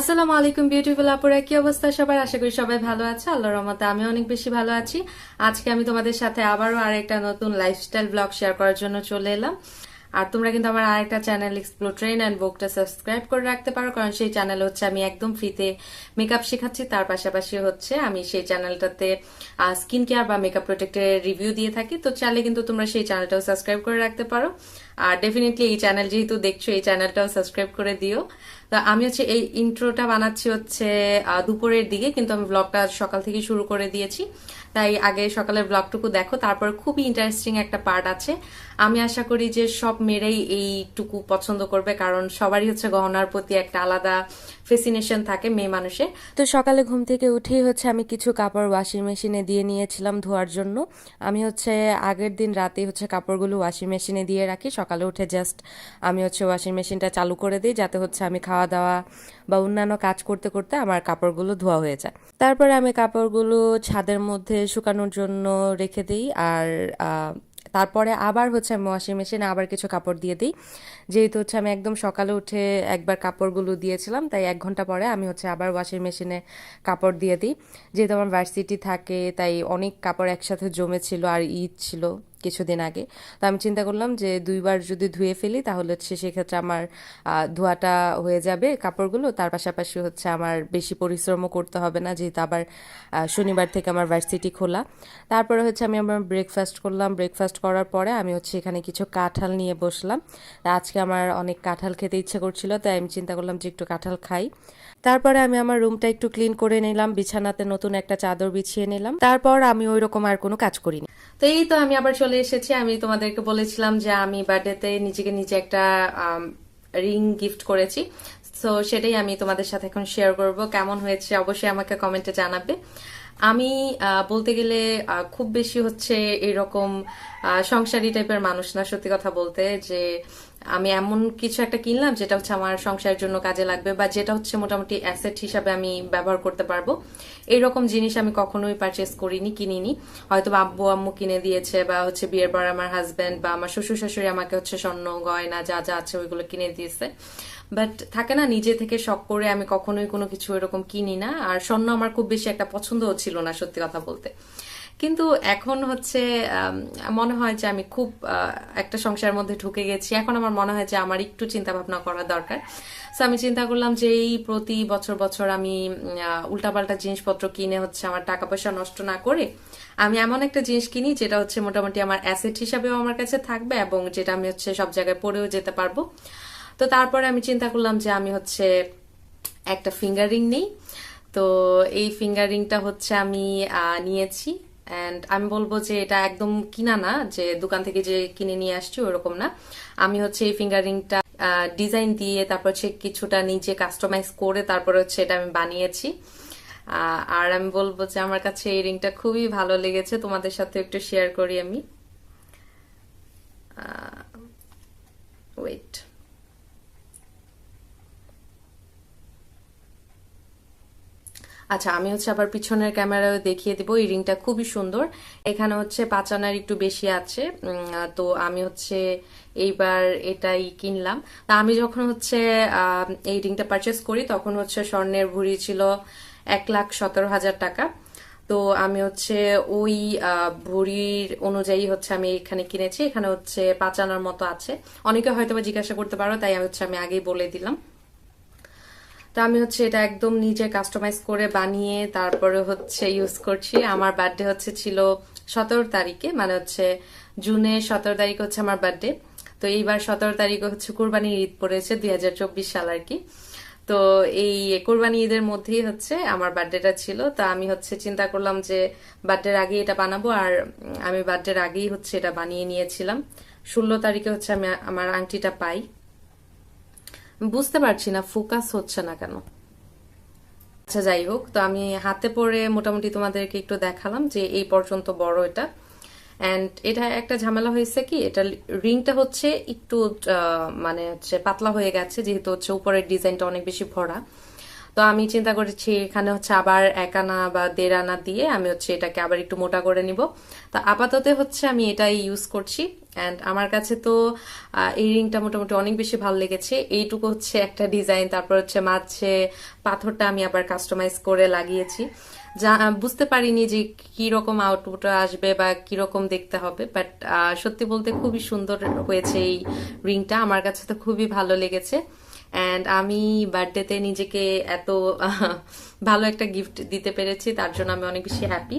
আসসালামু আলাইকুম বিউটিফুল আপুরা। কি অবস্থা সবার? আশা করি সবাই ভালো আছে। আল্লাহর রহমতে আমি অনেক বেশি ভালো আছি। আজকে আমি তোমাদের সাথে আবারও আরেকটা নতুন লাইফস্টাইল ব্লগ শেয়ার করার জন্য চলে এলাম। আর তোমরা কিন্তু আমার আরেকটা চ্যানেল এক্সপ্লোর ট্রেন অ্যান্ড বুকটা সাবস্ক্রাইব করে রাখতে পারো, কারণ সেই চ্যানেল হচ্ছে আমি একদম ফ্রিতে মেকআপ শেখাচ্ছি। তার পাশাপাশি হচ্ছে আমি সেই চ্যানেলটাতে স্কিন কেয়ার বা মেকআপ প্রোডাক্টের রিভিউ দিয়ে থাকি। তো চাইলে কিন্তু তোমরা সেই চ্যানেলটাও সাবস্ক্রাইব করে রাখতে পারো। আর ডেফিনেটলি এই চ্যানেল যেহেতু দেখছ, এই চ্যানেলটাও সাবস্ক্রাইব করে দিও। তো আমি হচ্ছে এই ইন্ট্রোটা বানাচ্ছি হচ্ছে দুপুরের দিকে, কিন্তু আমি ব্লগটা সকাল থেকে শুরু করে দিয়েছি। তাই আগে সকালের ব্লগটুকু দেখো, তারপর খুবই ইন্টারেস্টিং একটা পার্ট আছে। আমি আশা করি যে সব মেয়েরাই এইটুকু পছন্দ করবে, কারণ সবারই হচ্ছে গহনার প্রতি একটা আলাদা ফেসিনেশন থাকে মেয়ে মানুষের। তো সকালে ঘুম থেকে উঠেই হচ্ছে আমি কিছু কাপড় ওয়াশিং মেশিনে দিয়ে নিয়েছিলাম ধোয়ার জন্য। আমি হচ্ছে আগের দিন রাতে হচ্ছে কাপড়গুলো ওয়াশিং মেশিনে দিয়ে রাখি, সকালে উঠে জাস্ট আমি হচ্ছে ওয়াশিং মেশিনটা চালু করে দিই, যাতে হচ্ছে আমি খাওয়া দাওয়া বা অন্যান্য কাজ করতে করতে আমার কাপড়গুলো ধোয়া হয়ে যায়। তারপরে আমি কাপড়গুলো ছাদের মধ্যে শুকানোর জন্য রেখে দিই আর তারপরে আবার হচ্ছে আমি ওয়াশিং মেশিনে আবার কিছু কাপড় দিয়ে দিই। যেহেতু হচ্ছে আমি একদম সকালে উঠে একবার কাপড়গুলো দিয়েছিলাম, তাই এক ঘণ্টা পরে আমি হচ্ছে আবার ওয়াশিং মেশিনে কাপড় দিয়ে দিই। যেহেতু আমার ভার্সিটি থাকে, তাই অনেক কাপড় একসাথে জমেছিল আর ঈদ ছিল। কিছুদিন আগে। তো আমি চিন্তা করলাম যে দুইবার যদি ধুয়ে ফেলি তাহলে হচ্ছে সেক্ষেত্রে আমার ধোয়াটা হয়ে যাবে কাপড়গুলো। তার পাশাপাশি হচ্ছে আমার বেশি পরিশ্রমও করতে হবে না, যেহেতু আবার শনিবার থেকে আমার ভার্সিটি খোলা। তারপরে হচ্ছে আমি আমার ব্রেকফাস্ট করলাম। ব্রেকফাস্ট করার পরে আমি হচ্ছে এখানে কিছু কাঁঠাল নিয়ে বসলাম। আজকে আমার অনেক কাঁঠাল খেতে ইচ্ছে করছিল, তাই আমি চিন্তা করলাম যে একটু কাঁঠাল খাই। তারপরে আমি আমার রুমটা একটু ক্লিন করে নিলাম। বিছানাতে নতুন একটা চাদর বিছিয়ে নিলাম। তারপর আমি ওই রকম আর কোনো কাজ করিনি। তো এই তো আমি আবার চলে এসেছি। আমি তোমাদেরকে বলেছিলাম যে আমি বার্থডেতে নিজেকে নিজে একটা রিং গিফট করেছি। তো সেটাই আমি তোমাদের সাথে এখন শেয়ার করব। কেমন হয়েছে অবশ্যই আমাকে কমেন্টে জানাবে। আমি বলতে গেলে খুব বেশি হচ্ছে এরকম সংসারী টাইপের মানুষ না, সত্যি কথা বলতে, যে আমি এমন কিছু একটা কিনলাম যেটা হচ্ছে আমার সংসারের জন্য কাজে লাগবে বা যেটা হচ্ছে মোটামুটি অ্যাসেট হিসাবে আমি ব্যবহার করতে পারব। এইরকম জিনিস আমি কখনোই পারচেস করিনি, কিনিনি। হয়তো আব্বু আম্মু কিনে দিয়েছে বা হচ্ছে বিয়ের পর আমার হাজব্যান্ড বা আমার শ্বশুর শাশুড়ি আমাকে হচ্ছে স্বর্ণ, গয়না যা যা আছে ওইগুলো কিনে দিয়েছে। বাট থাকে না, নিজে থেকে শখ করে আমি কখনোই কোনো কিছু এরকম কিনি না। আর স্বর্ণ আমার খুব বেশি একটা পছন্দও ছিল না, সত্যি কথা বলতে। কিন্তু এখন হচ্ছে মনে হয় যে আমি খুব একটা সংসারের মধ্যে ঢুকে গেছি। এখন আমার মনে হয় যে আমার একটু চিন্তা ভাবনা করা দরকার। সো আমি চিন্তা করলাম যে এই প্রতি বছর বছর আমি উল্টাপাল্টা জিনিসপত্র কিনে হচ্ছে আমার টাকা পয়সা নষ্ট না করে আমি এমন একটা জিনিস কিনি যেটা হচ্ছে মোটামুটি আমার অ্যাসেট হিসাবেও আমার কাছে থাকবে এবং যেটা আমি হচ্ছে সব জায়গায় পরেও যেতে পারব। তো তারপরে আমি চিন্তা করলাম যে আমি হচ্ছে একটা ফিঙ্গারিং নেই। তো এই ফিঙ্গারিংটা হচ্ছে আমি নিয়েছি। অ্যান্ড আমি বলব যে এটা একদম কিনা না, যে দোকান থেকে যে কিনে নিয়ে আসছি ওরকম না। আমি হচ্ছে এই ফিঙ্গারিংটা ডিজাইন দিয়ে তারপর হচ্ছে কিছুটা নিজে কাস্টমাইজ করে তারপর হচ্ছে এটা আমি বানিয়েছি। আর আমি বলব যে আমার কাছে এই রিংটা খুবই ভালো লেগেছে, তোমাদের সাথে একটু শেয়ার করি আমি। ওয়েট আচ্ছা আমি হচ্ছে আবার পিছনের ক্যামেরাও দেখিয়ে দিব, এই রিংটা খুবই সুন্দর। এখানে হচ্ছে পাঁচ আনার একটু বেশি আছে। তো আমি হচ্ছে এইবার এটাই কিনলাম। তা আমি যখন হচ্ছে এই রিংটা পারচেস করি, তখন হচ্ছে স্বর্ণের ভুড়ি ছিল এক লাখ সতেরো হাজার টাকা। তো আমি হচ্ছে ওই ভুঁড়ির অনুযায়ী হচ্ছে আমি এখানে কিনেছি। এখানে হচ্ছে পাঁচ আনার মতো আছে। অনেকে হয়তো বা জিজ্ঞাসা করতে পারো, তাই হচ্ছে আমি আগেই বলে দিলাম। তো আমি হচ্ছে এটা একদম নিজে কাস্টমাইজ করে বানিয়ে তারপরে হচ্ছে ইউজ করছি। আমার বার্থডে হচ্ছে ছিল সতেরো তারিখে মানে হচ্ছে জুনের সতেরো তারিখ হচ্ছে আমার বার্থডে তো এইবার সতেরো তারিখে হচ্ছে কোরবানির ঈদ পড়েছে দুই হাজার চব্বিশ সাল আর কি। তো এই কোরবানি ঈদের মধ্যেই হচ্ছে আমার বার্থডেটা ছিল। তা আমি হচ্ছে চিন্তা করলাম যে বার্থডের আগে এটা বানাবো আর আমি বার্থডের আগেই হচ্ছে এটা বানিয়ে নিয়েছিলাম। ষোলো তারিখে হচ্ছে আমি আমার আংটিটা পাই। বুঝতে পারছি না, ফোকাস হচ্ছে না কেন? আচ্ছা যাই হোক, তো আমি হাতে পরে মোটামুটি তোমাদেরকে একটু দেখালাম যে এই পর্যন্ত বড় এটা। অ্যান্ড এটা একটা ঝামেলা হয়েছে কি, এটা রিংটা হচ্ছে একটু মানে হচ্ছে পাতলা হয়ে গেছে, যেহেতু হচ্ছে উপরের ডিজাইনটা অনেক বেশি ভরা। তো আমি চিন্তা করেছি, এখানে হচ্ছে আবার এক আনা বা দেড় আনা দিয়ে আমি হচ্ছে এটাকে আবার একটু মোটা করে নিব। তো আপাতত হচ্ছে আমি এটাই ইউজ করছি। অ্যান্ড আমার কাছে তো এই রিংটা মোটামুটি অনেক বেশি ভালো লেগেছে। এইটুকু হচ্ছে একটা ডিজাইন তারপর হচ্ছে মাঝে পাথরটা আমি আবার কাস্টমাইজ করে লাগিয়েছি। যা বুঝতে পারিনি যে কি রকম আউটপুট আসবে বা কি রকম দেখতে হবে বাট সত্যি বলতে খুবই সুন্দর হয়েছে এই রিংটা আমার কাছে তো খুবই ভালো লেগেছে। অ্যান্ড আমি বার্থডেতে নিজেকে এত ভালো একটা গিফট দিতে পেরেছি, তার জন্য আমি অনেক বেশি হ্যাপি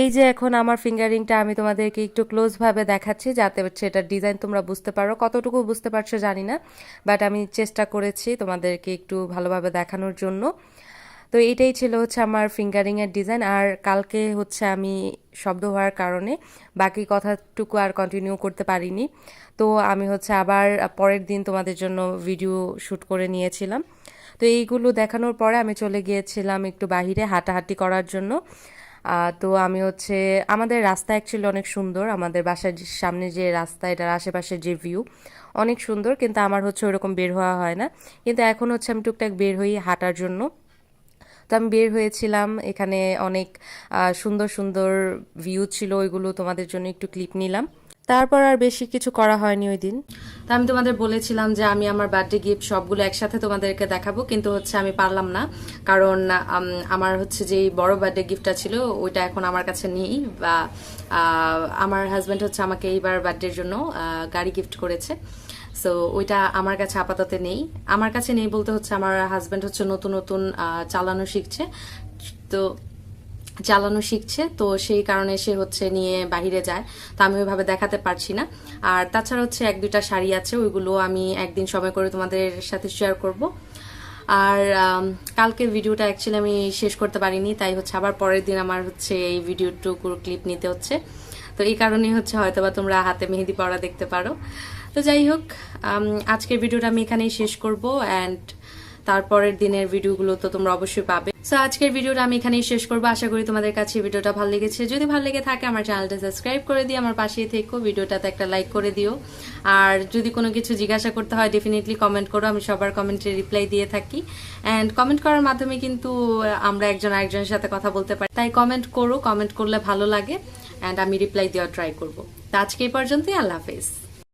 এই যে এখন আমার ফিঙ্গারিংটা আমি তোমাদেরকে একটু ক্লোজভাবে দেখাচ্ছি, যাতে হচ্ছে এটার ডিজাইন তোমরা বুঝতে পারো। কতটুকু বুঝতে পারছ জানি না বাট আমি চেষ্টা করেছি তোমাদেরকে একটু ভালোভাবে দেখানোর জন্য। তো এটাই ছিল হচ্ছে আমার ফিঙ্গারিং এর ডিজাইন আর কালকে হচ্ছে আমি শব্দ হওয়ার কারণে বাকি কথাটুকু আর কন্টিনিউ করতে পারিনি। তো আমি হচ্ছে আবার পরের দিন তোমাদের জন্য ভিডিও শ্যুট করে নিয়েছিলাম। তো এইগুলো দেখানোর পরে আমি চলে গিয়েছিলাম একটু বাহিরে হাঁটাহাঁটি করার জন্য। তো আমি হচ্ছে, আমাদের রাস্তা অ্যাকচুয়ালি অনেক সুন্দর। আমাদের বাসার সামনে যে রাস্তা, এটার আশেপাশের যে ভিউ অনেক সুন্দর। কিন্তু আমার হচ্ছে ওরকম বের হওয়া হয় না। কিন্তু এখন হচ্ছে আমি টুকটাক বের হই হাঁটার জন্য। তো আমি বের হয়েছিলাম। এখানে অনেক সুন্দর সুন্দর ভিউ ছিল ওইগুলো, তোমাদের জন্য একটু ক্লিপ নিলাম। তারপর আর বেশি কিছু করা হয়নি ওই দিন। তো আমি তোমাদের বলেছিলাম যে আমি আমার বার্থডে গিফট সবগুলো একসাথে তোমাদেরকে দেখাবো, কিন্তু হচ্ছে আমি পারলাম না। কারণ আমার হচ্ছে যে বড় বার্থডে গিফটটা ছিল, ওইটা এখন আমার কাছে নেই বা আমার হাজব্যান্ড হচ্ছে আমাকে এইবার বার্থডের জন্য গাড়ি গিফট করেছে। সো ওইটা আমার কাছে আপাতত নেই। আমার কাছে নেই বলতে হচ্ছে আমার হাজব্যান্ড হচ্ছে নতুন নতুন চালানো শিখছে। তো চালানো শিখছে, তো সেই কারণে সে হচ্ছে নিয়ে বাহিরে যায়। তো আমি ওইভাবে দেখাতে পারছি না। আর তাছাড়া হচ্ছে এক দুইটা শাড়ি আছে, ওইগুলো আমি একদিন সময় করে তোমাদের সাথে শেয়ার করব। আর কালকের ভিডিওটা অ্যাকচুয়ালি আমি শেষ করতে পারিনি, তাই হচ্ছে আবার পরের দিন আমার হচ্ছে এই ভিডিওটুকুর ক্লিপ নিতে হচ্ছে। তো এই কারণেই হচ্ছে হয়তোবা তোমরা হাতে মেহেদি পড়া দেখতে পারো। তো যাই হোক আজকের ভিডিওটা আমি এখানেই শেষ করব অ্যান্ড তারপরের দিনের ভিডিওগুলো তো তোমরা অবশ্যই পাবে। সো আজকের ভিডিওটা আমি এখানেই শেষ করব। আশা করি তোমাদের কাছে ভিডিওটা ভালো লেগেছে। যদি ভালো লেগে থাকে, আমার চ্যানেলটা সাবস্ক্রাইব করে দিও, আমার পাশেই থেকো, ভিডিওটাতে একটা লাইক করে দিও। আর যদি কোনো কিছু জিজ্ঞাসা করতে হয় ডেফিনেটলি কমেন্ট করো, আমি সবার কমেন্টে রিপ্লাই দিয়ে থাকি। অ্যান্ড কমেন্ট করার মাধ্যমে কিন্তু আমরা একজন আরেকজনের সাথে কথা বলতে পারি। তাই কমেন্ট করো কমেন্ট করলে ভালো লাগে। অ্যান্ড আমি রিপ্লাই দেওয়ার ট্রাই করব। তো আজকে এই পর্যন্তই, আল্লাহ হাফেজ।